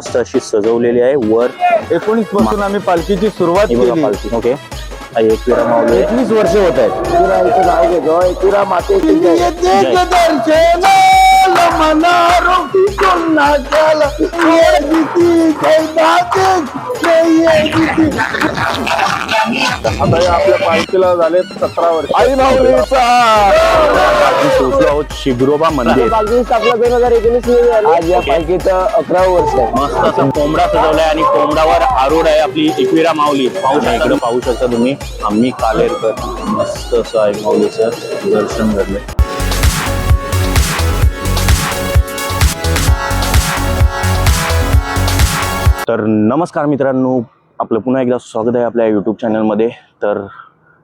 मस्त अशी सजवलेली आहे. वर एकोणीसपासून आम्ही पालखीची सुरुवात ही बघा केली. पालखी ओके. हा माऊली आहे. एकवीस वर्ष होत आहेत. नाव घेतो एकविरा मातेची जय. आता या आपल्या पालखीला झाले सतरा वर्ष. आई माऊलीचा पोहोचलो आहोत शिग्रोबा मंदिर. पालखी स्थापना दोन हजार एकोणीस. आज या पालखीचं अकरा वर्ष आहे. मस्त असं कोंबडा सजवलाय आणि कोंबडावर आरूढ आहे आपली एकविरा माऊली. पाहू शकता. इकडे पाहू शकता तुम्ही. आम्ही कालेरकर. मस्त असं आहे माऊलीचं दर्शन घडलंय. तर नमस्कार मित्रांनो आपलं पुन्हा एकदा स्वागत आहे आपल्या यूट्यूब चॅनलमध्ये तर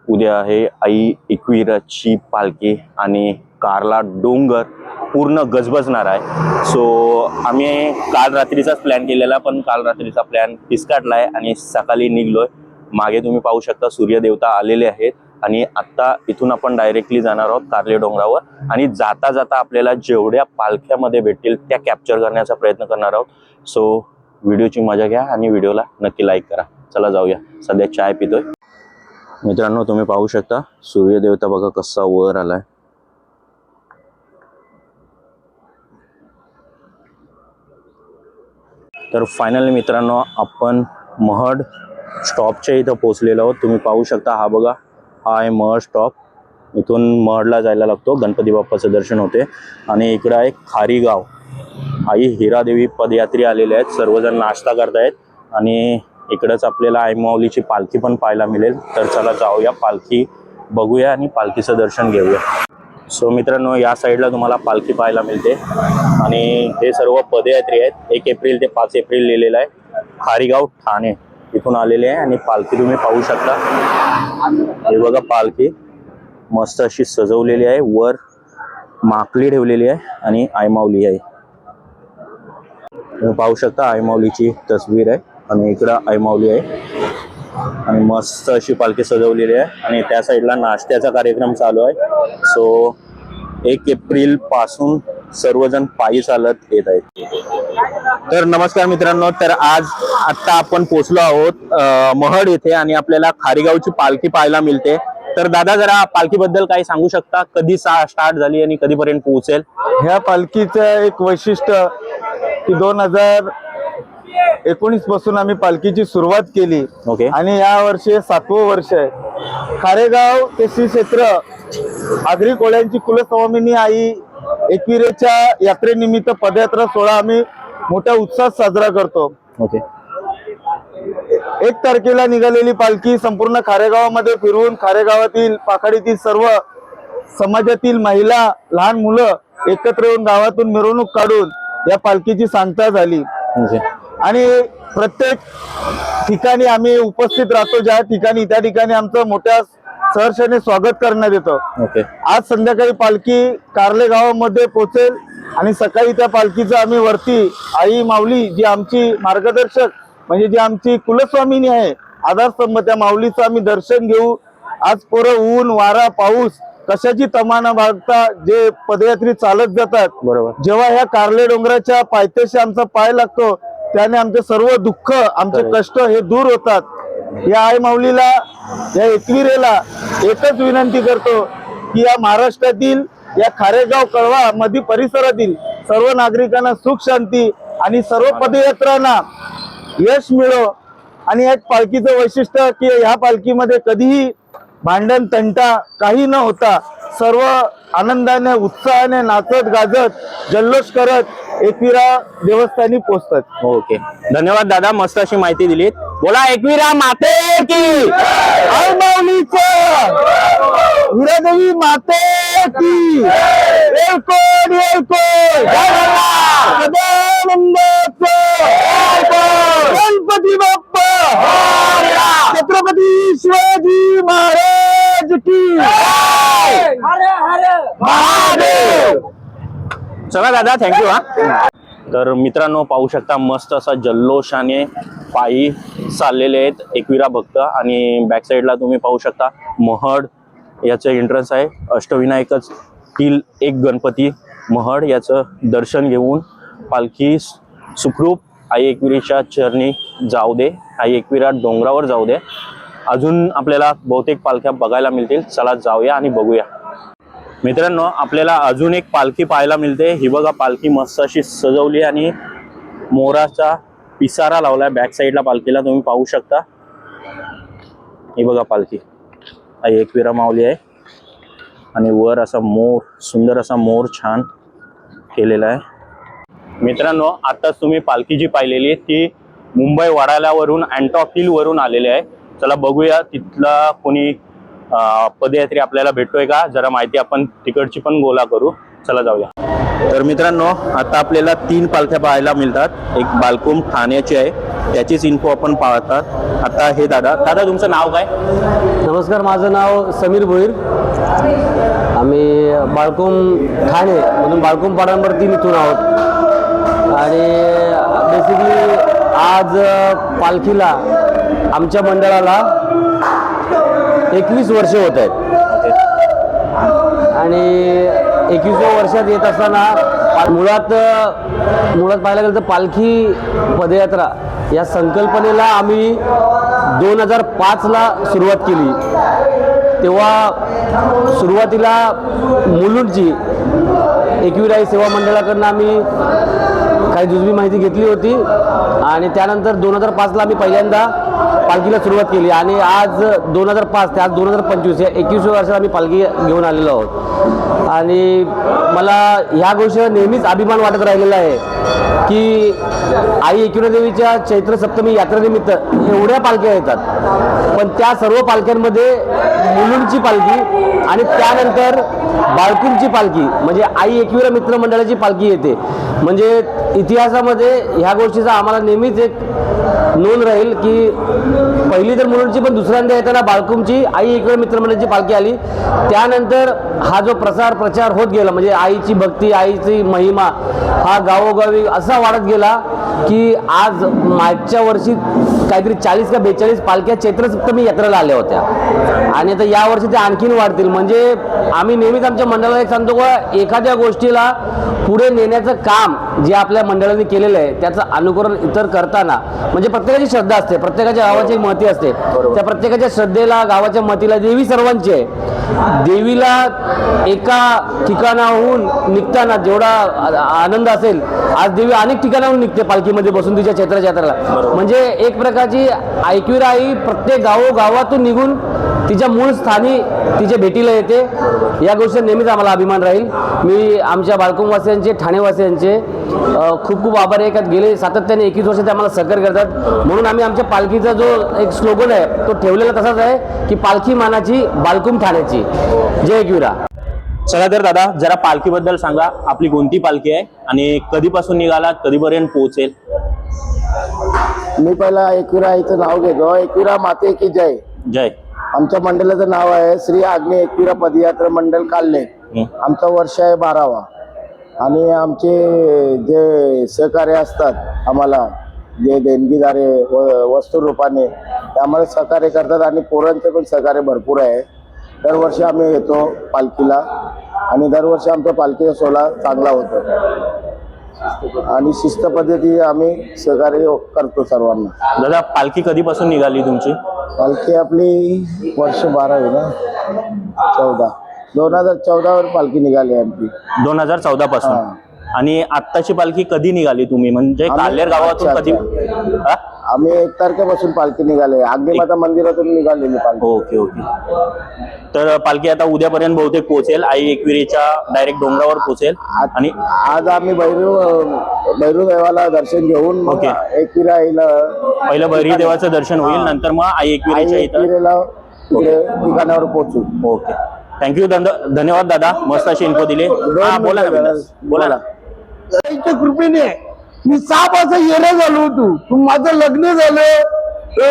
उद्या आहे आई इक्विराची पालखी आणि कारला डोंगर पूर्ण गजबजणार आहे. सो आम्ही काल रात्रीचाच प्लॅन केलेला पण काल रात्रीचा प्लॅन फिसकाटला आहे आणि सकाळी निघलोय. मागे तुम्ही पाहू शकता सूर्यदेवता आलेले आहेत आणि आत्ता इथून आपण डायरेक्टली जाणार आहोत कारले डोंगरावर आणि जाता जाता आपल्याला जेवढ्या पालख्यामध्ये भेटतील त्या कॅप्चर करण्याचा प्रयत्न करणार आहोत. सो व्हिडिओची मजा घ्या आणि व्हिडिओला नक्की लाईक करा. चला जाऊया. सध्या चाय पितोय. मित्रांनो तुम्ही पाहू शकता सूर्यदेवता बघा कसा वर आलाय. तर फायनली मित्रांनो आपण महड स्टॉपच्या इथं पोहोचलेलो आहोत. तुम्ही पाहू शकता हा बघा हा आहे महड स्टॉप इथून महडला जायला लागतो. गणपती बाप्पाचं दर्शन होते. आणि इकडं आहे खारीगाव आई हिरादेवी पदयात्री आलेले आहेत. सर्वजण नाश्ता करतायत. आणि इकडंच आपल्याला आईमाऊलीची पालखी पण पाहायला मिळेल. तर चला जाऊया. पालखी बघूया आणि पालखीचं दर्शन घेऊया. सो मित्रांनो या साईडला तुम्हाला पालखी पाहायला मिळते. आणि हे सर्व पदयात्री आहेत. एक एप्रिल ते पाच एप्रिल लिहिलेलं आहे. खारीगाव ठाणे इथून आलेले आहे. आणि पालखी तुम्ही पाहू शकता. हे बघा पालखी. मस्त अशी सजवलेली आहे. वर माकली ठेवलेली आहे. आणि आयमावली आहे. तुम्ही पाहू शकता आयमावलीची तस्वीर आहे. आणि इकडं आयमावली आहे. आणि मस्त अशी पालखी सजवलेली आहे. आणि त्या साईडला नाश्त्याचा कार्यक्रम चालू आहे. सो एक एप्रिलपासून सर्वजण पायी चालत येत आहेत. तर नमस्कार मित्रांनो तर आज आता आपण पोहोचलो आहोत महड येथे आणि आपल्याला खारीगावची पालखी पाहायला मिळते. तर दादा जरा पालखीबद्दल काही सांगू शकता? कधी स्टार्ट झाली आणि कधीपर्यंत पोहोचेल? ह्या पालखीचं एक वैशिष्ट्य की दोन हजार एकोणीसपासून आम्ही पालखीची सुरुवात केली. ओके. आणि या वर्षी हे सातवं वर्ष आहे. खारेगाव ते श्री क्षेत्र आगरी कोळ्यांची कुलस्वामिनी आई एकविरेच्या यात्रेनिमित्त पदयात्रा सोहळा आम्ही मोठ्या उत्साहात साजरा करतो. ओके. एक तारखेला निघालेली पालखी संपूर्ण खारेगावामध्ये फिरून खारेगावातील पाखाडीतील सर्व समाजातील महिला लहान मुलं एकत्र येऊन गावातून मिरवणूक काढून या पालखीची सांगता झाली. आणि प्रत्येक ठिकाणी आम्ही उपस्थित राहतो ज्या ठिकाणी त्या ठिकाणी आमचं मोठ्या सहर्षाने स्वागत करण्यात येतं. ओके. आज संध्याकाळी पालखी कारले गावामध्ये पोहोचेल आणि सकाळी त्या पालखीचं आम्ही वरती आई माऊली जी आमची मार्गदर्शक म्हणजे जी आमची कुलस्वामिनी आहे आधारस्तंभ त्या माऊलीचं आम्ही दर्शन घेऊ. आज पोरं ऊन वारा पाऊस कशाची तमाना भागता जे पदयात्री चालत जातात बरोबर. जेव्हा ह्या कारले डोंगराच्या पायथ्याशी आमचा पाय लागतो त्याने आमचे सर्व दुःख आमचे. कष्ट हे दूर होतात. या आई माऊलीला या एकविरेला एकच विनंती करतो की या महाराष्ट्रातील या खारेगाव कळवा मधी परिसरातील सर्व नागरिकांना सुख शांती आणि सर्व पदयात्रांना यश मिळो. आणि एक पालखीचं वैशिष्ट्य की ह्या पालखीमध्ये कधीही भांडण तंटा काही न होता सर्व आनंदाने उत्साहाने नाचत गाजत जल्लोष करत एकविरा देवस्थानी पोचतात ओके. धन्यवाद दादा मस्त अशी माहिती दिली बोला एकविरा माते की! हिरादेवी माते की! एलकोड एलकोड सदानंदाचं गणपती बाप्पा! छत्रपती शिवाजी महाराज की! महादेव! चला दादा थँक्यू हा. तर मित्रांनो पाहू शकता मस्त असा जल्लोषाने पायी चाललेले आहेत एकविरा भक्त. आणि बॅक साईडला तुम्ही पाहू शकता महड याचं एंट्रन्स आहे. अष्टविनायकच तील एक गणपती महड याचं दर्शन घेऊन पालखी सुखरूप आई एकविरीच्या चरणी जाऊ दे. आई एकविरा डोंगरावर जाऊ दे. अजून आपल्याला बहुतेक पालख्या बघायला मिळतील. चला जाऊया आणि बघूया. मित्रांनो आपल्याला अजून एक पालखी पाहायला मिळते. ही बघा पालखी मस्त अशी सजवली आणि मोराचा पिसारा लावलाय. बॅक साईडला पालखीला तुम्ही पाहू शकता. ही बघा पालखी. आई एकविरा आहे. आणि वर असा मोर सुंदर असा मोर छान केलेला आहे. मित्रांनो आताच तुम्ही पालखी जी पाहिलेली आहे ती मुंबई वडाल्यावरून अँटॉक हिल वरून आलेली आहे. चला बघूया तिथला कोणी पदयात्री आपल्याला भेटतोय का? जरा माहिती आपण तिकडची पण गोला करू. चला जाऊया. तर मित्रांनो आता आपल्याला तीन पालख्या पाहायला मिळतात. एक बालकुम ठाण्याची आहे. त्याचीच इन्फो आपण पाहतात. आता हे दादा. दादा तुमचं नाव काय? नमस्कार माझं नाव समीर भोईर. आम्ही बाळकुम ठाणे म्हणून बाळकुम पाडांवरती इथून आहोत. आणि बेसिकली आज पालखीला आमच्या मंडळाला एकवीस वर्षे होत आहेत. आणि एकवीसव्या वर्षात येत असताना मुळात मुळात पाहायला गेलं तर पालखी पदयात्रा या संकल्पनेला आम्ही दोन हजार पाचला सुरुवात केली. तेव्हा सुरुवातीला मुलुंडची एकविराई सेवा मंडळाकडनं आम्ही काही जुजबी माहिती घेतली होती. आणि त्यानंतर दोन हजार पाचला आम्ही पहिल्यांदा पालखीला सुरुवात केली आणि आज दोन हजार पाच ते आज दोन हजार पंचवीस या एकवीस वर्षात आम्ही पालखी घेऊन आलेलो आहोत. आणि मला ह्या गोष्टीचा नेहमीच अभिमान वाटत राहिलेला आहे की आई एकविरा देवीच्या चैत्र सप्तमी यात्रेनिमित्त एवढ्या पालख्या येतात. पण त्या सर्व पालख्यांमध्ये मुलुंडची पालखी आणि त्यानंतर बाळकुंची पालखी म्हणजे आई एकविरा मित्र मंडळाची पालखी येते. म्हणजे इतिहासामध्ये ह्या गोष्टीचा आम्हाला नेहमीच एक नोंद राहील की पहिली तर मुलुंडची पण दुसऱ्यांदा येताना बालकुमची आई इकडे मित्रमंडळाची पालखी आली. त्यानंतर हा जो प्रसार प्रचार होत गेला म्हणजे आईची भक्ती आईची महिमा हा गावोगावी असा वाढत गेला की आज मागच्या वर्षी काहीतरी चाळीस का बेचाळीस पालख्या चैत्र सप्तमी यात्रेला आल्या होत्या. आणि आता या वर्षी आणखीन वाढतील. म्हणजे आम्ही नेहमीच आमच्या मंडळाला एक सांगतो का एखाद्या गोष्टीला पुढे नेण्याचं काम जे आपल्या मंडळाने केलेलं आहे त्याचं अनुकरण इतर करताना म्हणजे प्रत्येकाची श्रद्धा असते. प्रत्येकाची प्रत्येकाच्या गावाची एक महती असते. त्या प्रत्येकाच्या श्रद्धेला गावाच्या मतीला देवी सर्वांची आहे. देवीला एका ठिकाणाहून निघताना जेवढा आनंद असेल आज देवी अनेक ठिकाणाहून निघते पालखीमध्ये बसून तिच्या चैत्राच्या यात्रेला म्हणजे एक प्रकारची ऐकवीर आई प्रत्येक गावोगावातून निघून तिच्या मूळ स्थानी तिच्या भेटीला येते. या गोष्टीचा नेहमीच आम्हाला अभिमान राहील. मी आमच्या बाळकुंवासियांचे ठाणेवासियांचे खूप खूप आभारी आहे. का गेले सातत्याने एकवीस वर्ष ते आम्हाला सहकार्य करतात. म्हणून आम्ही आमच्या पालखीचा जो एक स्लोगन आहे तो ठेवलेला तसाच आहे की पालखी मानाची बालकुम ठाण्याची. जय एकविरा. चला तर दादा जरा पालखीबद्दल सांगा. आपली कोणती पालखी आहे आणि कधीपासून निघाला कधीपर्यंत पोहोचेल? मी पहिला एकविरा आईचं नाव घेतो. एकविरा माते की जय. जय. आमच्या मंडळाचं नाव आहे श्री आग्नेय एकविरा पदयात्रा मंडळ काल्ले. हं. आमचं वर्ष आहे बारावा. आणि आमचे जे सहकार्य असतात आम्हाला जे देणगीदारे व वस्तू रूपाने ते आम्हाला सहकार्य करतात आणि पोरांचं पण सहकार्य भरपूर आहे. दरवर्षी आम्ही येतो पालखीला आणि दरवर्षी आमचा पालखीचा सोहळा चांगला होतो. आणि शिस्त पद्धती आम्ही सहकार्य करतो सर्वांना. दादा पालखी कधीपासून निघाली तुमची? पालखी आपली वर्ष बारावी ना? चौदा. दोन हजार चौदावर पालखी निघाली आमची. दोन हजार चौदा. पासून. आणि आत्ताची पालखी कधी निघाली तुम्ही? म्हणजे आम्ही- काल्हेर गावातून अच्छा, कधी हा? आम्ही एक तारखेपासून पालखी निघाले. आग्नेमाता मंदिरातून निघालेली पालखी. Okay okay. तर पालखी आता उद्यापर्यंत बहुतेक पोहोचेल. आई एकविरीच्या डायरेक्ट डोंगरावर पोहोचेल. आणि आज आम्ही भैरू भैरू देवाला दर्शन घेऊन मग ओके. एकविरा आईला पहिलं बहिरी देवाचं दर्शन होईल नंतर मग आई आई एकविरीच्या इथं एकविरेला तिकडे ठिकाणावर पोहोचू. ओके. थँक्यू धन्यवाद दादा. मस्त अशी इन्फो दिली. हा बोला ना. बोला. ना. कृपेने. मी साप असं येणं झालो होतो. माझं लग्न झालं.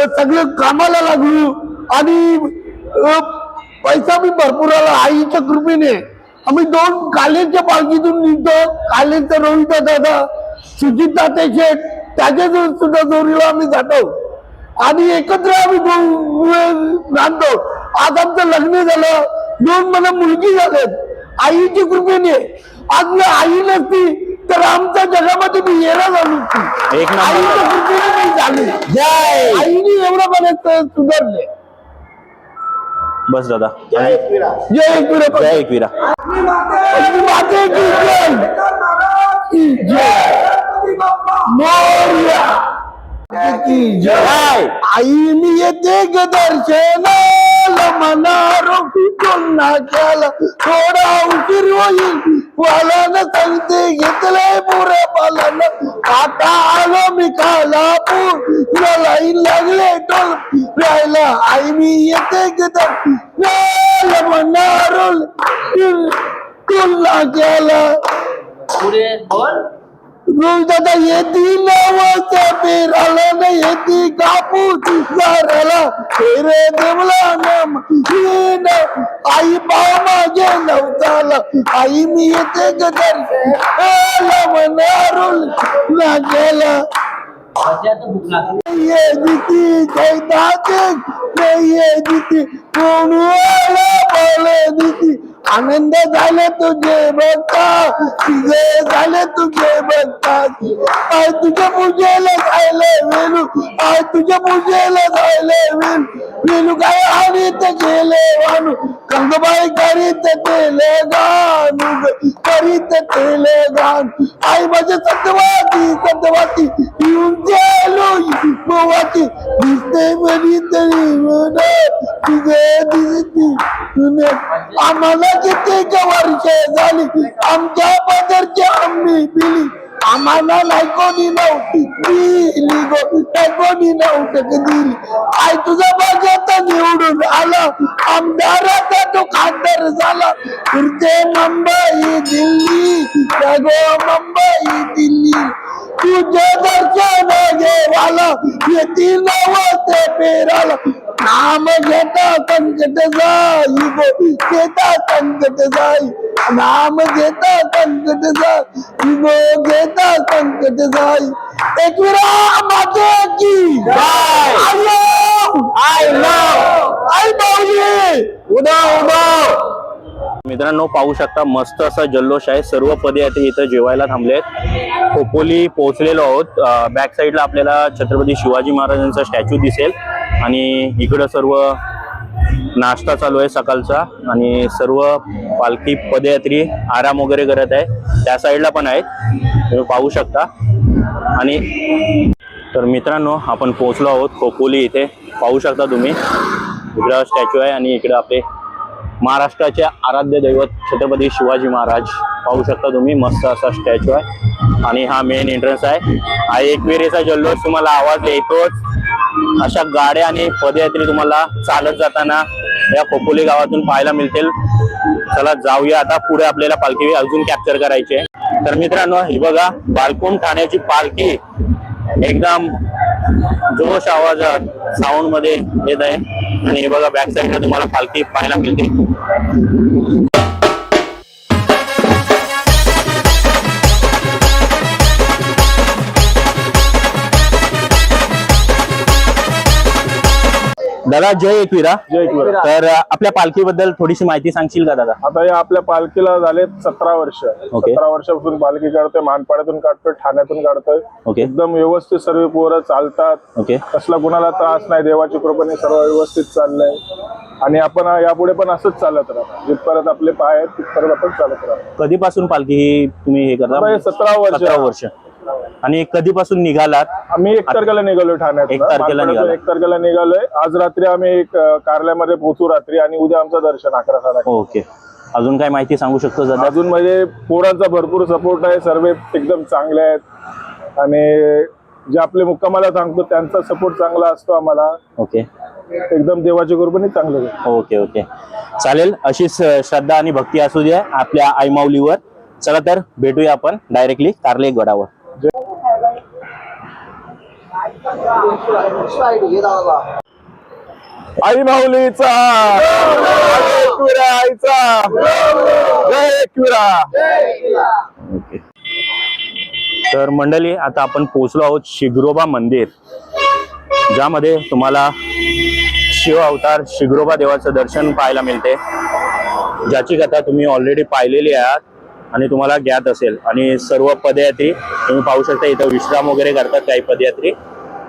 सगळं कामाला लागलो. आणि पैसा मी भरपूर आला आईच्या कृपेने. आम्ही दोन कालेच्या पालखीतून निघतो. कालेचा रोहित दादा सुजित ताते शेठ त्याच्या जो- सुद्धा जोरीला आम्ही जातो. आणि एकत्र आम्ही बांधतो आज आमचं लग्न झालं. दोन मला मुलगी झाल्यात आईच्या कृपेने. आज आई नसती. तर आमच्या जगामध्ये मी येणार झालो होती. एक नंबर. आईच्या कृपेने मी झाले. जय. आईने एवढं बघत सुधारले. बस दादा. जय एकविरा. जय एकविरा. माते. की जय. जय. मोरया. की जय आई मी येते ग दर्शनाला केला थोडा उशीर होईल वाला सांगते घेतलंय पालन आता आलो मी कालापूर लाईन लागले टोल. प्यायला आई मी येते ग दर्शनाला मनारो तुलना केला रोज दादा येती नवस पेराला न येती कापूस झाडाला फेरे देवला नम. येण आई पाव माझे नवताला आई मी येते गदर मनारुल ना गेला ये दिती जैदाते ये दिती कोण बोले दिती आनंद झाले तुझे बघता तुझे झाले तुझे बघता. आय तुझ्या पूजेला झाले वेलू आय तुझ्या पूजेला झाले वेलू. वेलू काय हरित गेले वाणू कंगबाई करीत केले गाणू करीत केले गाण. आई माझे सत्यवाती सत्यवाती येऊन गेलो गोवाती दिसते मरी तरी म्हण तुझे दिसती तुने आम्हाला किती वर्ष झाली. आमच्या पदरची आम्ही दिली. आम्हाला नाही कोणी नव्हती दिली. नाही कोणी नव्हतं दिली. आई तुझा बघत निवडून आला. आमदाराचा तो खासदार झाला. फिरते मुंबई दिल्ली. गो मुंबई दिल्ली. तुझे दर्शन घेवाला येतील नवते पेराला. नाम घेता संकट जाई गो घेता संकट जाई. नाम घेता संकट जाई गो घेता संकट जाई. एकविरा माते की आय. लव आई बाऊली उदा उदा. मित्रांनो पाहू शकता मस्त असा जल्लोष आहे. सर्व पदयात्री इथं जेवायला थांबले आहेत. खोपोली पोहोचलेलो आहोत. बॅक साईडला आपल्याला छत्रपती शिवाजी महाराजांचा स्टॅच्यू दिसेल. आणि इकडं सर्व नाश्ता चालू आहे सकाळचा. आणि सर्व पालखी पदयात्री आराम वगैरे करत आहे. त्या साईडला पण आहेत. तुम्ही पाहू शकता. आणि तर मित्रांनो आपण पोहोचलो आहोत खोपोली इथे. पाहू शकता तुम्ही. इकडं स्टॅच्यू आहे आणि इकडं आपले महाराष्ट्राचे आराध्य दैवत छत्रपती शिवाजी महाराज. पाहू शकता तुम्ही मस्त असा स्टॅच्यू आहे. आणि हा मेन एंट्रन्स आहे. हा एकविरेचा जल्लोष तुम्हाला आवाज येतोच अशा गाड्या आणि पदयात्री तुम्हाला चालत जाताना या खोपोली गावातून पाहायला मिळतील. चला जाऊया आता. पुढे आपल्याला पालखी अजून कॅप्चर करायची आहे. तर मित्रांनो ही बघा बालकोण ठाण्याची पालखी. एकदम जोश आवाजात साऊंडमध्ये येत आहे. आणि हे बघा बॅक साईडला तुम्हाला पालखी पाहायला मिळते. दादा जय एकविरा. जय एकविरा. तर आपल्या पालखीबद्दल थोडीशी माहिती सांगशील का दादा? आता या आपल्या पालखीला झाले सतरा वर्ष. सतरा वर्षापासून पालखी काढतोय मानपाड्यातून काढतोय ठाण्यातून काढतोय. एकदम व्यवस्थित सर्व पोरं चालतात. ओके. कसला कुणाला त्रास नाही देवाची कृपेने सर्व व्यवस्थित चाललंय. आणि आपण यापुढे पण असंच चालत राहू. जिथपर्यंत आपले पाय आहेत तिथपर्यंत आपण चालत राहू. कधीपासून पालखी तुम्ही हे हे करता सतरा वर्ष. वर्ष. आणि कधीपासून निघालात? आम्ही एक तारखेला निघालोय ठाण्यात एक तारखेला निघाला. एक तारखेला निघालोय. आज रात्री आम्ही एक अं, कार्यालयामध्ये पोहोचू रात्री आणि उद्या आमचं दर्शन अकरा साडे ओके. अजून काय माहिती सांगू शकतो दादा अजून म्हणजे पोरांचा भरपूर सपोर्ट आहे. सर्व एकदम चांगले आहेत. आणि जे आपले मुक्कामाला सांगतो त्यांचा सपोर्ट चांगला असतो आम्हाला. ओके. एकदम देवाची कृपेने चांगलं आहे. Okay okay. चालेल अशीच अ, श्रद्धा आणि भक्ती असू द्या आपल्या आईमाऊलीवर. चला तर भेटूया आपण डायरेक्टली कारले गडावर. आई माऊलीचा. आईचा जय किरा ओके. तर मंडळी आता आपण पोहोचलो आहोत शिग्रोबा मंदिर ज्यामध्ये तुम्हाला शिव अवतार शिग्रोबा देवाचं दर्शन पाहायला मिळते. ज्याची कथा तुम्ही ऑलरेडी पाहिलेली आहात आणि तुम्हाला ज्ञात असेल. आणि सर्व पदयात्री तुम्ही पाहू शकता इथं विश्राम वगैरे करतात काही पदयात्री.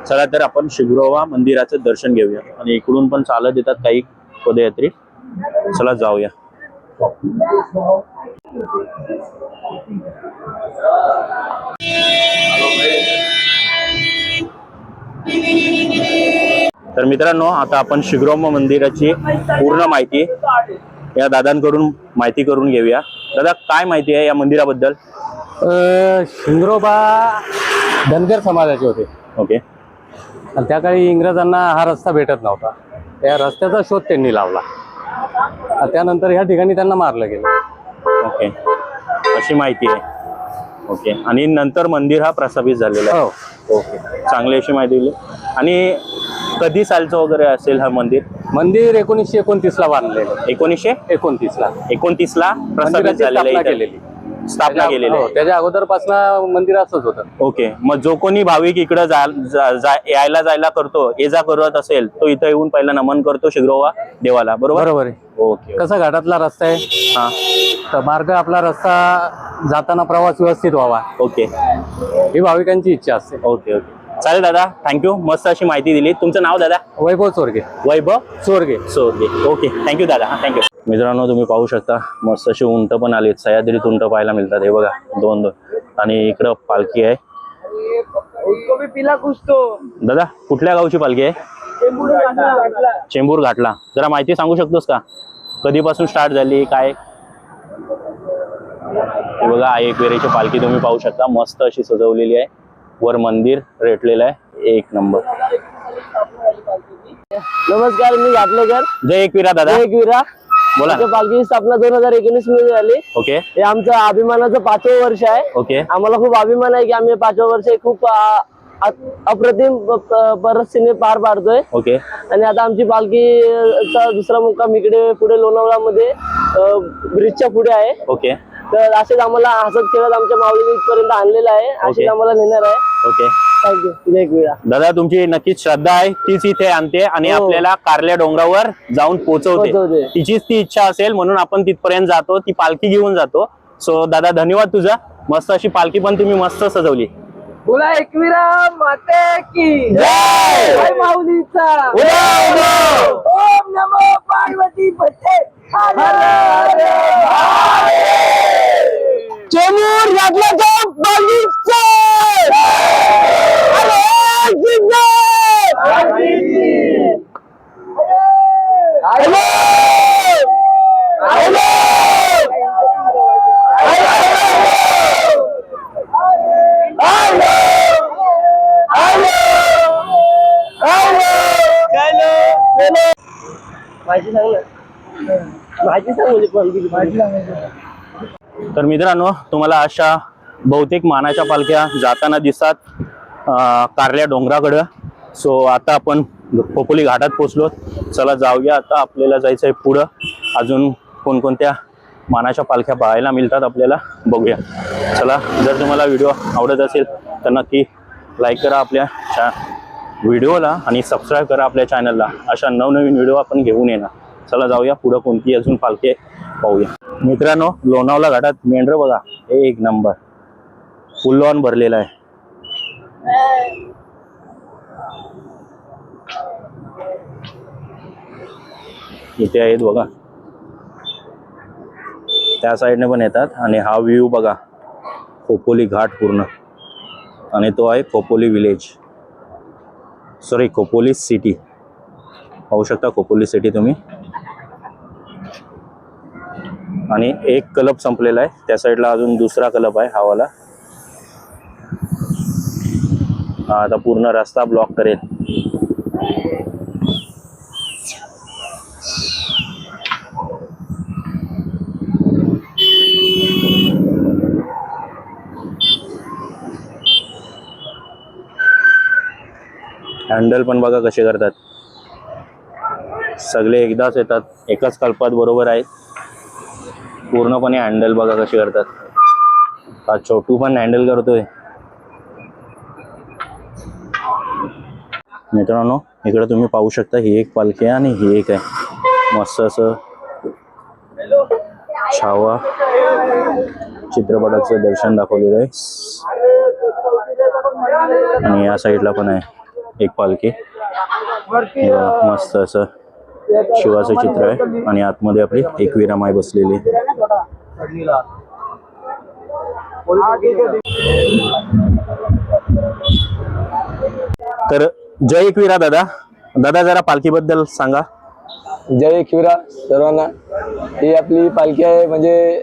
चला तर आपण शिग्रोवा मंदिराचं दर्शन घेऊया. आणि इकडून पण चालत येतात काही पदयात्री. चला जाऊया. तर मित्रांनो आता आपण शिग्रोम मंदिराची पूर्ण माहिती या दादांकडून माहिती करून घेऊया. दादा काय माहिती आहे या मंदिराबद्दल? शिंगरोबा धनगर समाजाचे होते. ओके. आणि त्या काळी इंग्रजांना हा रस्ता भेटत नव्हता. त्या रस्त्याचा शोध त्यांनी लावला. आणि त्यानंतर ह्या ठिकाणी त्यांना मारलं गेलं. ओके. अशी माहिती आहे. ओके. आणि नंतर मंदिर हा प्रस्थापित झालेला आहे. हो. ओके. चांगली अशी माहिती दिली. आणि कधी सालचं वगैरे असेल हा मंदिर? मंदिर एकोणीसशे एकोणतीस ला बांधलेलं एकोणीसशे? एकोणतीस ला एकोणतीस ला प्रस्थापित झालेलं आहे. केलेली. स्थापना केलेली हो, आहे. त्याच्या अगोदरपासून मंदिर असंच होतं. ओके. मग जो कोणी भाविक इकडं यायला जायला करतो ये जा करत असेल तो इथं येऊन पहिला नमन करतो शिग्रोवा देवाला. बरोबर? बरोबर आहे. ओके कसा घाटातला रस्ता आहे? हा. तर मार्ग आपला रस्ता जाताना प्रवास व्यवस्थित व्हावा. ओके. ही भाविकांची इच्छा असते. Okay okay. चालेल दादा थँक्यू मस्त अशी माहिती दिली. तुमचं नाव दादा? Vaibhav Chorge Vaibhav Chorge Sodge okay. Thank you दादा. थँक्यू मित्रांनो तुम्ही पाहू शकता मस्त अशी उंट पण आलीत. सह्याद्रीत उंट पाहायला मिळतात. हे बघा दोन दोन. आणि इकडं पालखी आहे. दादा कुठल्या गावची पालखी आहे? चेंबूर घाटला. जरा माहिती सांगू शकतोस का? कधीपासून स्टार्ट झाली काय? हे बघा आई एकवेरीची पालखी तुम्ही पाहू शकता. मस्त अशी सजवलेली आहे. वर मंदिर रेटलेलं आहे. एक नंबर. नमस्कार मी घाटलेकर. जय एकविरा दादा. एक विरा बोला आमच्या ना पालखी स्थापना दोन हजार एकोणीसमध्ये झाली. ओके. हे आमचं अभिमानाचं पाचवं वर्ष आहे. ओके. आम्हाला खूप अभिमान आहे की आम्ही पाचव्या वर्षी खूप अप्रतिम परिस्थितीने पार पाडतोय. ओके. आणि आता आमची पालखीचा दुसरा मुक्काम इकडे पुढे लोणावळामध्ये ब्रिजच्या पुढे आहे. ओके. तर असेच आम्हाला हसत खेळत आमच्या माऊली इथपर्यंत आणलेलं आहे. असेच. आम्हाला नेणार आहे. ओके. दादा तुमची नक्कीच श्रद्धा आहे. तीच इथे आणते आणि हो. आपल्याला कारल्या डोंगरावर जाऊन पोहोचवते. तिचीच ती इच्छा असेल म्हणून आपण तिथपर्यंत जातो. ती पालखी घेऊन जातो. सो दादा धन्यवाद तुझा. मस्त अशी पालखी पण तुम्ही मस्त सजवली. बोला एकविरा माते की. जय! माऊलीचा. ओम नमो पार्वती पते. चेमूर सांग ना माहिती सांग म्हणजे कोणती माहिती सांग तर मित्रांनो तुम्हाला अशा बहुतेक मानाच्या पालख्या जाताना दिसतात कारल्या डोंगराकडं. सो आता आपण खोपोली घाटात पोचलो चला जाऊया आता आपल्याला जायचं आहे पुढं. अजून कोणकोणत्या मानाच्या पालख्या पाहायला मिळतात आपल्याला बघूया. चला जर तुम्हाला व्हिडिओ आवडत असेल तर नक्की लाईक करा आपल्या चॅ व्हिडिओला आणि सबस्क्राईब करा आपल्या चॅनलला अशा नवनवीन व्हिडिओ आपण घेऊन येणार. चला जाऊया पुढं कोणती अजून पालखी आहे. पाहूया. मित्रांनो लोणावला घाटात मेंढर बघा. एक नंबर. फुल ऑन भरलेला आहे. इथे आहेत बघा. त्या साईडने पण येतात आणि हा व्ह्यू बघा. खोपोली घाट पूर्ण. आणि तो आहे Khopoli village sorry Khopoli city पाहू शकता खोपोली सिटी तुम्ही. आणि एक क्लब संपलेला आहे. त्या साईडला अजून दुसरा क्लब आहे हावाला. हा आता पूर्ण रस्ता ब्लॉक करेल. हँडल पण बघा कसे करतात. सगळे एकदाच येतात. एकाच कल्पात बरोबर आहेत. पूर्णपणे हँडल बघा कशी करतात. हा छोटू पण हँडल करतोय. मित्रांनो इकडे तुम्ही पाहू शकता ही एक पालखी आहे आणि ही एक आहे. मस्त असं छावा चित्रपटाचं दर्शन दाखवलेलं आहे. आणि या साईडला पण आहे एक पालखी. मस्त असं शिवाचं चित्र आहे आणि आतमध्ये आपली एकविरा माय बसलेली. तर जय एकविरा दादा. दादा जरा पालखीबद्दल सांगा. जय एकविरा सर्वांना. ही आपली पालखी आहे म्हणजे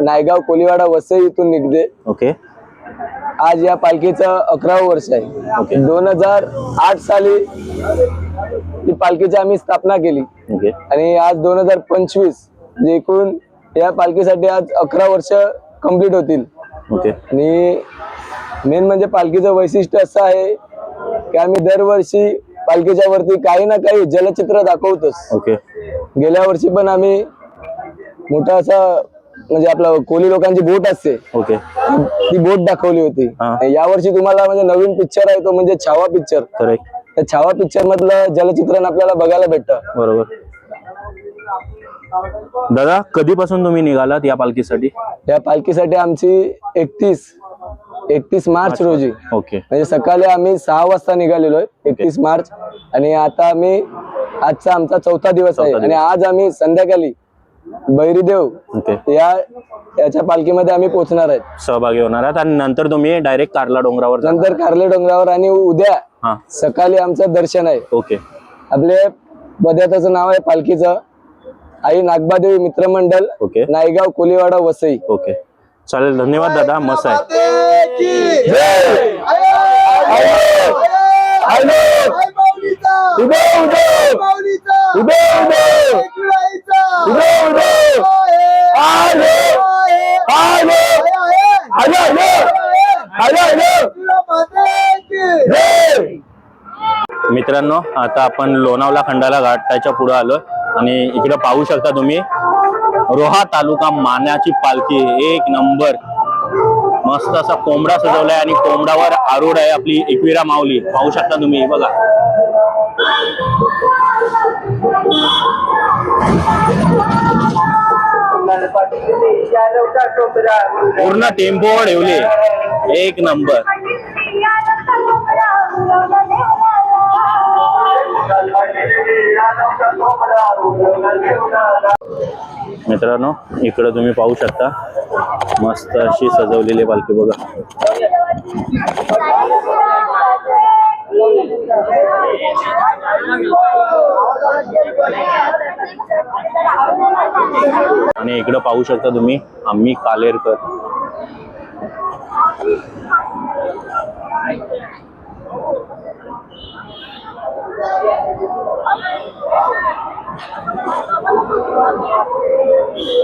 नायगाव कोलीवाडा वसई इथून निघते. ओके. आज या पालखीचं अकरावं वर्ष आहे. दोन हजार आठ साली ही पालखीची आम्ही स्थापना केली. आणि आज दोन हजार पंचवीस जे एकूण या पालखीसाठी आज अकरा वर्ष कंप्लीट होतील. आणि मेन म्हणजे पालखीचं वैशिष्ट्य असं आहे की आम्ही दरवर्षी पालखीच्या वरती काही ना काही जलचित्र दाखवतोच. गेल्या वर्षी पण आम्ही मोठा असा म्हणजे आपला कोली लोकांची बोट असते. ओके. ती बोट दाखवली होती. हा. या वर्षी तुम्हाला म्हणजे नवीन पिक्चर आहे तो म्हणजे छावा पिक्चर त्या छावा पिक्चर मधलं जलचित्रण आपल्याला बघायला भेटतं. बरोबर. दादा कधीपासून तुम्ही निघालात या पालखीसाठी? या पालखीसाठी आमची एकतीस एकतीस मार्च रोजी. ओके. म्हणजे सकाळी आम्ही सहा वाजता निघालेलो आहे एकतीस मार्च. आणि आता आम्ही आजचा आमचा चौथा दिवस आहे. चौथा आणि आज आम्ही संध्याकाळी बैरीदेव ओके. या याच्या पालखीमध्ये आम्ही पोहोचणार आहेत. सहभागी होणार आहात. आणि नंतर तुम्ही डायरेक्ट कारला डोंगरावर जाणार. नंतर कार्ले डोंगरावर आणि उद्या हा. सकाळी आमचं दर्शन आहे. ओके. आपले पदयात्राचं नाव आहे पालखीचं. आई नागबादेवी मित्रमंडळ ओके. नायगाव कोलीवाडा वसई. ओके. चालेल धन्यवाद दादा. मस्त आहे. मित्रांनो आता आपण लोणावला खंडाला घाटाच्या पुढे आलो आणि इकडे पाहू शकता तुम्ही रोहा तालुका मान्याची पालखी एक नंबर. मस्त असा कोंबडा सजवलाय आणि कोंबडावर आरूढ आहे आपली एकविरा माऊली. पाहू शकता तुम्ही बघा. पूर्ण टेम्पोवर ठेवले. एक नंबर मित्रांनो इकडे तुम्ही पाहू शकता. मस्त अशी सजवलेली पालखी बघा. आणि इकडे पाहू शकता तुम्ही आम्ही कालेरकर.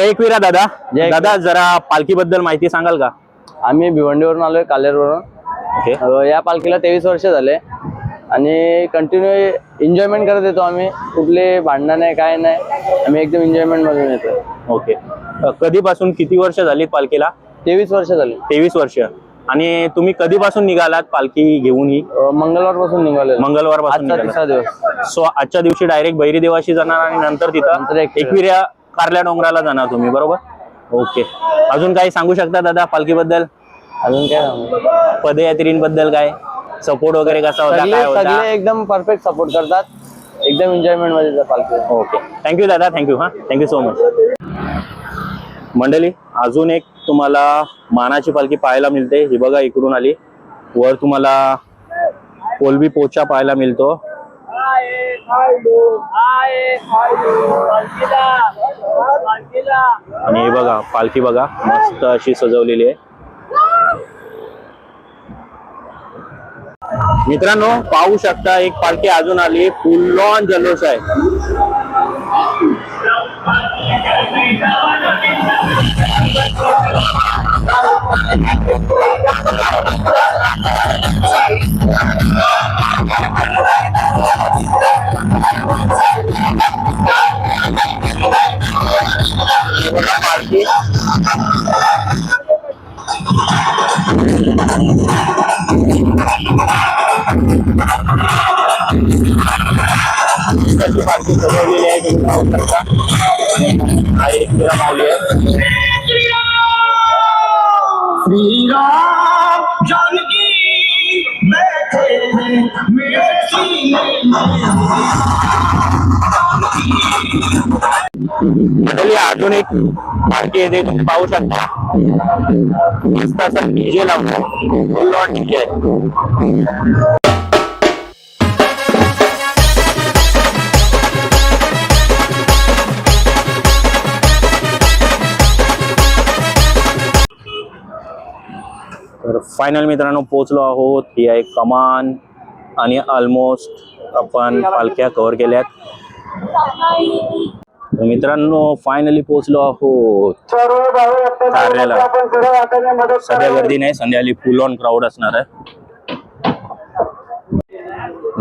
एकविरा दादा. दादा जरा पालखी बद्दल माहिती सांगाल का? आम्ही भिवंडीवरून आलोय कालेरवरून. ओके अं, या पालखीला तेवीस वर्ष झाले. आणि कंटिन्यू एन्जॉयमेंट करत येतो आम्ही. कुठले भांडणं नाही काय नाही. आम्ही एकदम एन्जॉयमेंट मधून येतो ओके. अ, कधीपासून किती वर्ष झाली पालखीला? तेवीस वर्ष झाली. तेवीस वर्ष. आणि तुम्ही कधीपासून निघालात पालखी घेऊन ही? मंगळवारपासून निघाले मंगळवारपासून आजचा तिसरा दिवस. सो आजच्या दिवशी डायरेक्ट बैरी देवाशी जाणार आणि नंतर तिथं नंतर एक- एकविऱ्या कारल्या डोंगराला जाणार तुम्ही बरोबर? ओके. अजून काही सांगू शकता दादा पालखीबद्दल? अजून काय सांगू? पदयात्रींबद्दल काय? सपोर्ट वगैरे कसा होता? काय होता? सगळे एकदम परफेक्ट सपोर्ट करतात. एकदम एन्जॉयमेंटमध्ये पालखी. ओके थँक्यू दादा. थँक्यू हां. थँक्यू सो मच मंडळी अजून एक तुम्हाला मानाची पालखी पाहायला मिळते. ही बघा इकडून आली. वर तुम्हाला कोलबी पोचा पाहायला मिळतो. आणि हे बघा पालखी बघा मस्त अशी सजवलेली आहे. मित्रांनो पाहू शकता एक पालखी अजून आली. फुल ऑन जल्लोष आहे. पालखी कशी पालखी सजवलेली आहे तुम्ही पाहू शकता हा एक तिला माऊली आहे श्री राम जानकी बैठे हैं मेरे सीने में मंडळी अजून एक पार्टी येते तुम्ही पाहू शकता मस्त असा डीजे लावतो फुल ऑन डीजे फायनल मित्रांनो पोचलो आहोत. ही आहे कमान आणि ऑलमोस्ट आपण पालख्या कव्हर केल्यात. मित्रांनो फायनली पोचलो आहोत. कारल्याला सध्या गर्दी नाही संध्याकाळी फुल ऑन क्राऊड असणार आहे.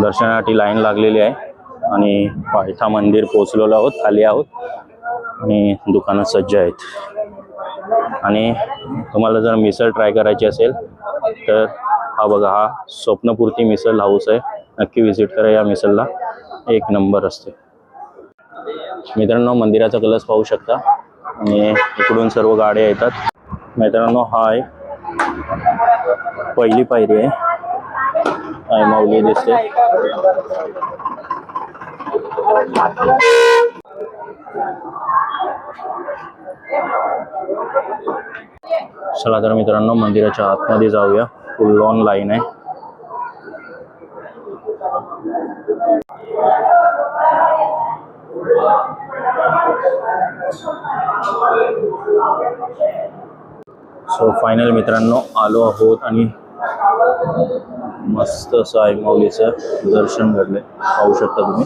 दर्शनासाठी लाईन लागलेली आहे आणि पायथा मंदिर पोहोचलेलो आहोत खाली आहोत. आणि दुकानं सज्ज आहेत. आणि तुम्हाला जर मिसळ ट्राय करायची असेल तर हा बघा हा स्वप्नपूर्ती मिसळ हाऊस आहे. नक्की व्हिजिट करा या मिसळला. एक नंबर असते. मित्रांनो मंदिराचा कलर्स पाहू शकता. आणि इकडून सर्व गाड्या येतात. मित्रांनो हा आहे. पहिली पायरी आहे. आहे माऊली दिसते. चला तर मित्रांनो मंदिराच्या आतमध्ये जाऊया. फुल लॉन लाईन आहे. सो फायनल मित्रांनो आलो आहोत आणि मस्त असं आहे दर्शन घडलंय. पाहू शकता तुम्ही.